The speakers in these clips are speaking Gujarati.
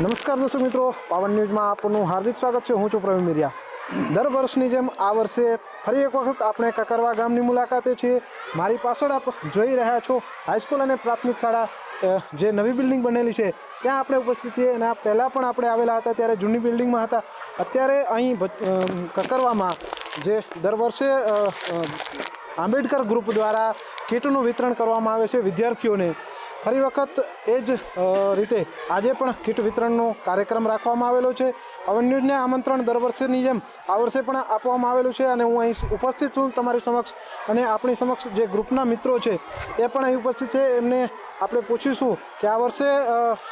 નમસ્કાર દર્શક મિત્રો, પાવન ન્યૂઝમાં આપનું હાર્દિક સ્વાગત છે. હું છું પ્રવીણ મિરિયા. દર વર્ષની જેમ આ વર્ષે ફરી એક વખત આપણે કકરવા ગામની મુલાકાતે છીએ. મારી પાછળ આપ જોઈ રહ્યા છો હાઈસ્કૂલ અને પ્રાથમિક શાળા જે નવી બિલ્ડિંગ બનેલી છે. ત્યાં આપણે ઉપસ્થિત છીએ અને આ પહેલાં પણ આપણે આવેલા હતા ત્યારે જૂની બિલ્ડિંગમાં હતા. અત્યારે અહીં કકરવામાં જે દર વર્ષે આંબેડકર ગ્રુપ દ્વારા કીટનું વિતરણ કરવામાં આવે છે વિદ્યાર્થીઓને. ફરી વખત એ જ રીતે આજે પણ કીટ વિતરણનો કાર્યક્રમ રાખવામાં આવેલો છે. ન્યૂઝને આમંત્રણ દર વર્ષેની જેમ આ વર્ષે પણ આપવામાં આવેલું છે અને હું અહીં ઉપસ્થિત છું તમારી સમક્ષ અને આપણી સમક્ષ જે ગ્રુપના મિત્રો છે એ પણ અહીં ઉપસ્થિત છે. એમને આપણે પૂછીશું કે આ વર્ષે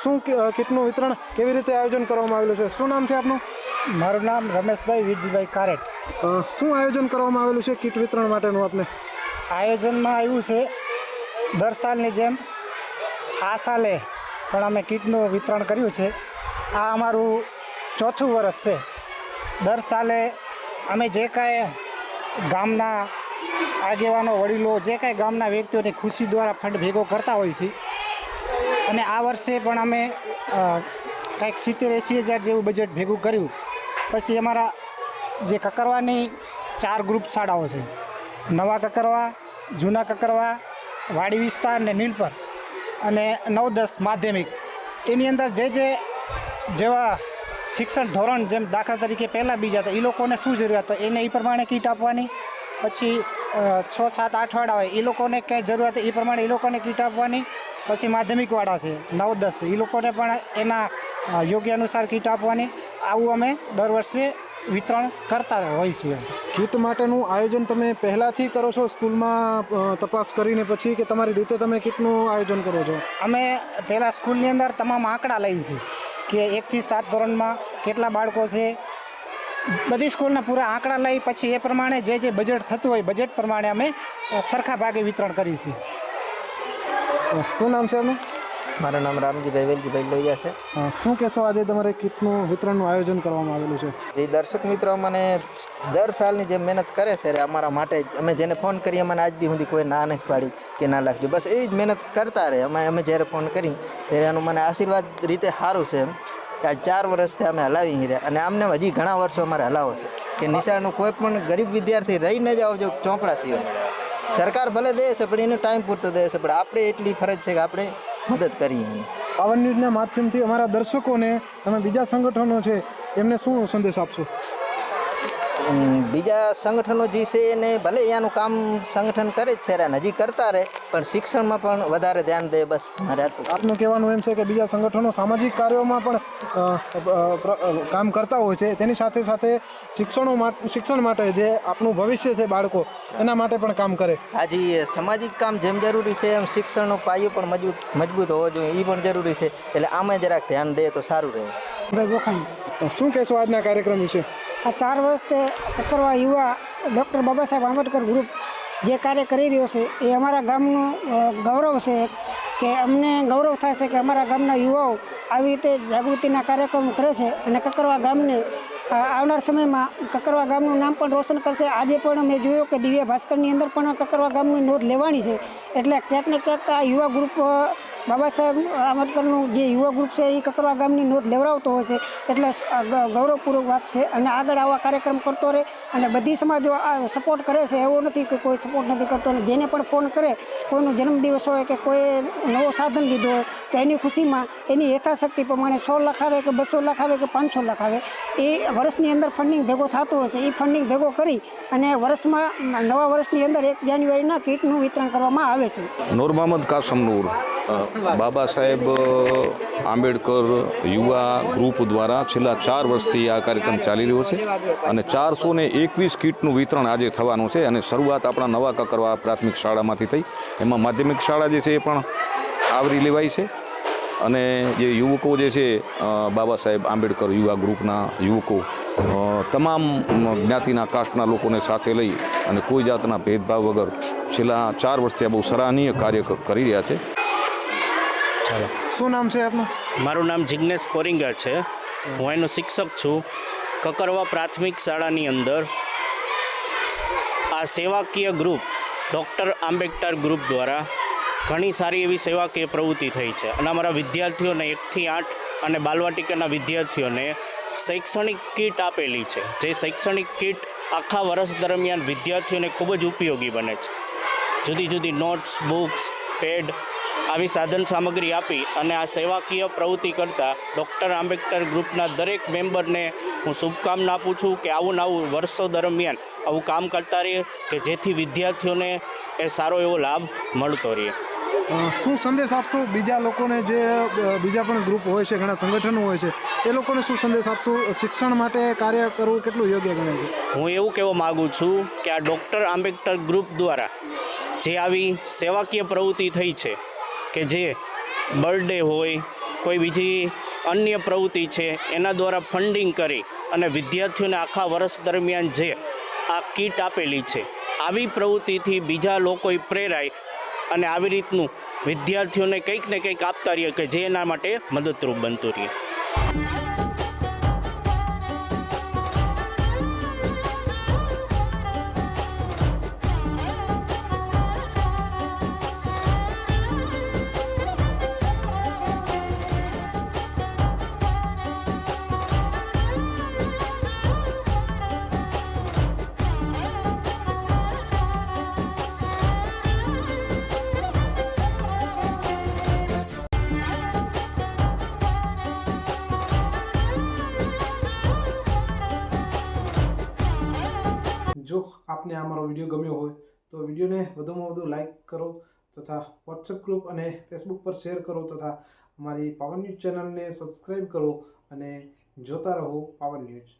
શું કીટનું વિતરણ કેવી રીતે આયોજન કરવામાં આવેલું છે? શું નામ છે આપનું? મારું નામ રમેશભાઈ વીરજીભાઈ કારેટ. શું આયોજન કરવામાં આવેલું છે કીટ વિતરણ માટેનું આપને? આયોજનમાં આવ્યું છે દર સાલની જેમ આ સાલે પણ અમે કીટનું વિતરણ કર્યું છે. આ અમારું ચોથું વર્ષ છે. દર સાલે અમે જે કાંઈ ગામના આગેવાનો, વડીલો, જે કાંઈ ગામના વ્યક્તિઓની ખુશી દ્વારા ફંડ ભેગો કરતા હોય છે. અને આ વર્ષે પણ અમે કંઈક સિત્તેર એંસી હજાર જેવું બજેટ ભેગું કર્યું. પછી અમારા જે કકરવાની ચાર ગ્રુપ શાળાઓ છે. નવા કકરવા, જૂના કકરવા, વાડી વિસ્તાર અને નીલપર. અને નવ દસ માધ્યમિક. એની અંદર જે જે જેવા શિક્ષણ ધોરણ જેમ દાખલા તરીકે પહેલાં બીજા હતા એ લોકોને શું જરૂરિયાત હોય? એને એ પ્રમાણે કીટ આપવાની, પછી છ, સાત, આઠ હોય એ લોકોને ક્યાંય જરૂરિયાત એ પ્રમાણે એ લોકોને કીટ આપવાની, પછી માધ્યમિકવાળા છે નવ દસ એ લોકોને પણ એના યોગ્ય અનુસાર કીટ આપવાની. આવું અમે દર વર્ષે વિતરણ કરતા હોય છે. કીટ માટેનું આયોજન તમે પહેલાંથી કરો છો સ્કૂલમાં તપાસ કરીને પછી કે તમારી રીતે તમે કીટનું આયોજન કરો છો? અમે પહેલાં સ્કૂલની અંદર તમામ આંકડા લઈએ છીએ કે એકથી સાત ધોરણમાં કેટલા બાળકો છે. બધી સ્કૂલના પૂરા આંકડા લઈ પછી એ પ્રમાણે જે જે બજેટ થતું હોય બજેટ પ્રમાણે અમે સરખા ભાગે વિતરણ કરીએ છીએ. શું નામ છે એમનું મારું નામ રામજીભાઈ વેલજીભાઈ લોહિયા છે. શું કહેશો આજે તમારે કીટનું વિતરણનું આયોજન કરવામાં આવેલું છે? જે દર્શક મિત્રો મને દર સાલની જે મહેનત કરે છે રે અમારા માટે અમે જેને ફોન કરીએ મને આજ બી સુધી કોઈ ના નથી પાડી કે ના લાગજો બસ એવી જ મહેનત કરતા રહે. અમે અમે જ્યારે ફોન કરી ત્યારે એનું મને આશીર્વાદ રીતે સારું છે એમ કે આ ચાર વર્ષથી અમે હલાવી રહ્યા. અને આમને હજી ઘણા વર્ષો અમારે હલાવો છે. કે નિશાળનું કોઈ પણ ગરીબ વિદ્યાર્થી રહી ન જાવ જો ચોપડા સિવાય. સરકાર ભલે દે છે પણ એનો ટાઈમ પૂરતો દે છે. પણ આપણે એટલી ફરજ છે કે આપણે મદદ કરીએ પાવન ન્યૂઝના માધ્યમથી અમારા દર્શકોને તમે બીજા સંગઠનો છે, એમને શું સંદેશ આપશો? બીજા સંગઠનો જે છે એને ભલે એનું કામ સંગઠન કરે જ છે રે હજી કરતા રહે પણ શિક્ષણમાં પણ વધારે ધ્યાન દે બસ મારે આપનું કહેવાનું એમ છે કે બીજા સંગઠનો સામાજિક કાર્યોમાં પણ કામ કરતા હોય છે. તેની સાથે સાથે શિક્ષણો માટે શિક્ષણ માટે જે આપણું ભવિષ્ય છે બાળકો એના માટે પણ કામ કરે. હાજી સામાજિક કામ જેમ જરૂરી છે એમ શિક્ષણનો પાયો પણ મજબૂત મજબૂત હોવો જોઈએ એ પણ જરૂરી છે. એટલે આમાં જરાક ધ્યાન દે તો સારું રહે. શું કહેશો આજના કાર્યક્રમ વિશે? આ ચાર વર્ષથી કકરવા યુવા ડૉક્ટર બાબા સાહેબ આંબેડકર ગ્રુપ જે કાર્ય કરી રહ્યો છે, એ અમારા ગામનું ગૌરવ છે કે અમને ગૌરવ થાય છે કે અમારા ગામના યુવાઓ આવી રીતે જાગૃતિના કાર્યક્રમો કરે છે અને કકરવા ગામને આવનાર સમયમાં કકરવા ગામનું નામ પણ રોશન કરશે. આજે પણ મેં જોયું કે દિવ્ય ભાસ્કરની અંદર પણ કકરવા ગામની નોંધ લેવાની છે. એટલે ક્યાંક ને ક્યાંક આ યુવા ગ્રુપ બાબા સાહેબ આંબેડકરનું જે યુવા ગ્રુપ છે એ કકરવા ગામની નોંધ લેવડાવતો હોય છે એટલે આ ગૌરવપૂર્વક વાત છે. અને આગળ આવા કાર્યક્રમ કરતો રહે અને બધી સમાજો આ સપોર્ટ કરે છે એવો નથી કે કોઈ સપોર્ટ નથી કરતો. અને જેને પણ ફોન કરે કોઈનો જન્મદિવસ હોય કે કોઈ નવો સાધન લીધો હોય તો એની ખુશીમાં એની યથાશક્તિ પ્રમાણે સો લાખ આવે કે બસો લાખ આવે કે પાંચસો લાખ આવે એ વર્ષની અંદર ફંડિંગ ભેગો થતો હોય છે એ ફંડિંગ ભેગો કરી અને વર્ષમાં નવા વર્ષની અંદર એક જાન્યુઆરીના કીટનું વિતરણ કરવામાં આવે છે. નૂર મોહમ્મદ કાસમ નૂર. બાબા સાહેબ આંબેડકર યુવા ગ્રુપ દ્વારા છેલ્લા ચાર વર્ષથી આ કાર્યક્રમ ચાલી રહ્યો છે અને ચારસો ને એકવીસ કીટનું વિતરણ આજે થવાનું છે અને શરૂઆત આપણા નવા કકરવા પ્રાથમિક શાળામાંથી થઈ. એમાં માધ્યમિક શાળા જે છે એ પણ આવરી લેવાઈ છે. અને જે યુવકો જે છે બાબા સાહેબ આંબેડકર યુવા ગ્રુપના યુવકો તમામ જ્ઞાતિના, કાસ્ટના લોકોને સાથે લઈ અને કોઈ જાતના ભેદભાવ વગર છેલ્લા ચાર વર્ષથી આ બહુ સરાહનીય કાર્ય કરી રહ્યા છે. શું નામ છે આપનું? મારું નામ જિજ્ઞેશ કોરિંગર છે. હું એનો શિક્ષક છું. કકરવા પ્રાથમિક શાળાની અંદર આ સેવાકીય ગ્રુપ ડૉક્ટર આંબેડકર ગ્રુપ દ્વારા ઘણી સારી એવી સેવાકીય પ્રવૃત્તિ થઈ છે. અને અમારા વિદ્યાર્થીઓને એકથી આઠ અને બાલવાટિકાના વિદ્યાર્થીઓને શૈક્ષણિક કીટ આપેલી છે. જે શૈક્ષણિક કીટ આખા વર્ષ દરમિયાન વિદ્યાર્થીઓને ખૂબ જ ઉપયોગી બને છે. જુદી જુદી નોટ્સ બુક્સ પેડ આવી સાધન સામગ્રી આપી અને આ સેવાકીય પ્રવૃત્તિ કરતા ડૉક્ટર આંબેડકર ગ્રુપના દરેક મેમ્બરને હું શુભકામના આપું છું કે આવું ને આવું વર્ષો દરમિયાન આવું કામ કરતા રહીએ કે જેથી વિદ્યાર્થીઓને એ સારો એવો લાભ મળતો રહે શું સંદેશ આપશો બીજા લોકોને જે બીજા પણ ગ્રુપ હોય છે ઘણા સંગઠનો હોય છે એ લોકોને શું સંદેશ આપશો? શિક્ષણ માટે કાર્ય કરવું કેટલું યોગ્ય ગણે છે? હું એવું કહેવા માગું છું કે આ ડૉક્ટર આંબેડકર ગ્રુપ દ્વારા જે આવી સેવાકીય પ્રવૃત્તિ થઈ છે કે જે બર્થડે હોય, કોઈ બીજી અન્ય પ્રવૃત્તિ છે, એના દ્વારા ફંડિંગ કરી અને વિદ્યાર્થીઓને આખા વર્ષ દરમિયાન જે આ કીટ આપેલી છે, આવી પ્રવૃત્તિથી બીજા લોકોએ પ્રેરાય અને આવી રીતનું વિદ્યાર્થીઓને કંઈક ને કંઈક આપતા રહીએ કે જે એના માટે મદદરૂપ બનતું રહે જો આપને આ મારો વીડિયો ગમ્યો હોય, તો વિડીયોને વધુમાં વધુ લાઇક કરો તથા વોટ્સએપ ગ્રુપ અને ફેસબુક પર શેર કરો તથા અમારી પાવન ન્યૂઝ ચેનલને સબસ્ક્રાઈબ કરો અને જોતા રહો પાવન ન્યૂઝ